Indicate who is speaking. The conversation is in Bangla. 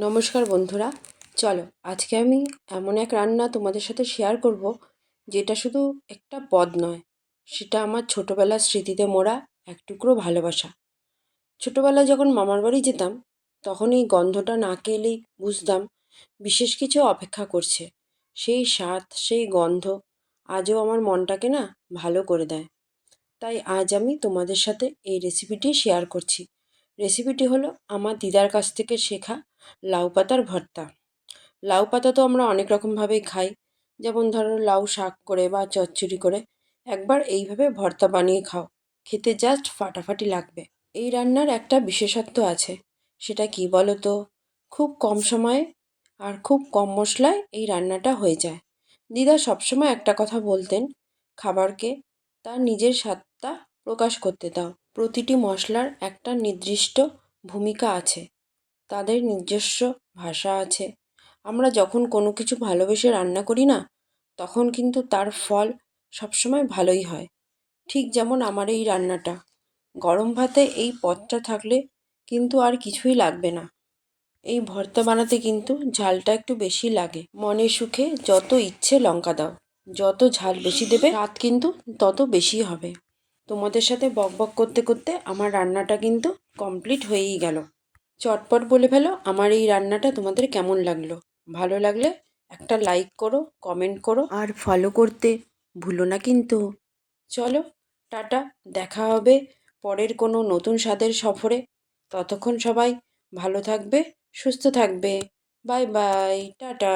Speaker 1: নমস্কার বন্ধুরা। চলো, আজকে আমি এমন এক রান্না তোমাদের সাথে শেয়ার করব, যেটা শুধু একটা পদ নয়, সেটা আমার ছোটোবেলার স্মৃতিতে মোড়া এক টুকরো ভালোবাসা। ছোটোবেলায় যখন মামার বাড়ি যেতাম, তখন এই গন্ধটা নাকে এলেই বুঝতাম বিশেষ কিছু অপেক্ষা করছে। সেই স্বাদ, সেই গন্ধ আজও আমার মনটাকে না ভালো করে দেয়। তাই আজ আমি তোমাদের সাথে এই রেসিপিটি শেয়ার করছি। রেসিপিটি হলো আমার দিদার কাছ থেকে শেখা লাউ পাতার ভর্তা। লাউ পাতা তো আমরা অনেক রকমভাবেই খাই। যেমন ধরো লাউ শাক করে বা চচ্চড়ি করে, একবার এইভাবে ভর্তা বানিয়ে খাও। খেতে জাস্ট ফাটাফাটি লাগবে। এই রান্নার একটা বিশেষত্ব আছে, সেটা কি বলো তো খুব কম সময়ে আর খুব কম মশলায় এই রান্নাটা হয়ে যায়। দিদা সবসময় একটা কথা বলতেন, খাবারকে তার নিজের স্বাদটা প্রকাশ করতে দাও। প্রতিটি মশলার একটা নির্দিষ্ট ভূমিকা আছে। তাদের নিজস্ব ভাষা আছে। আমরা যখন কোনো কিছু ভালোবেসে রান্না করি না, তখন কিন্তু তার ফল সবসময় ভালোই হয়। ঠিক যেমন আমার এই রান্নাটা। গরম ভাতে এই পদটা থাকলে কিন্তু আর কিছুই লাগবে না। এই ভর্তা বানাতে কিন্তু ঝালটা একটু বেশি লাগে। মনে সুখে যত ইচ্ছে লঙ্কা দাও। যত ঝাল বেশি দেবে, স্বাদ কিন্তু তত বেশি হবে। তোমাদের সাথে বক বক করতে করতে আমার রান্নাটা কিন্তু কমপ্লিট হয়েই গেল। চটপট বলে ফেলো আমার এই রান্নাটা তোমাদের কেমন লাগল। ভালো লাগলে একটা লাইক করো কমেন্ট করো। আর ফলো করতে ভুলো না কিন্তু। চলো টাটা দেখা হবে পরের কোনো নতুন স্বাদের সফরে। ততক্ষণ সবাই ভালো থাকবে সুস্থ থাকবে। Bye bye tata.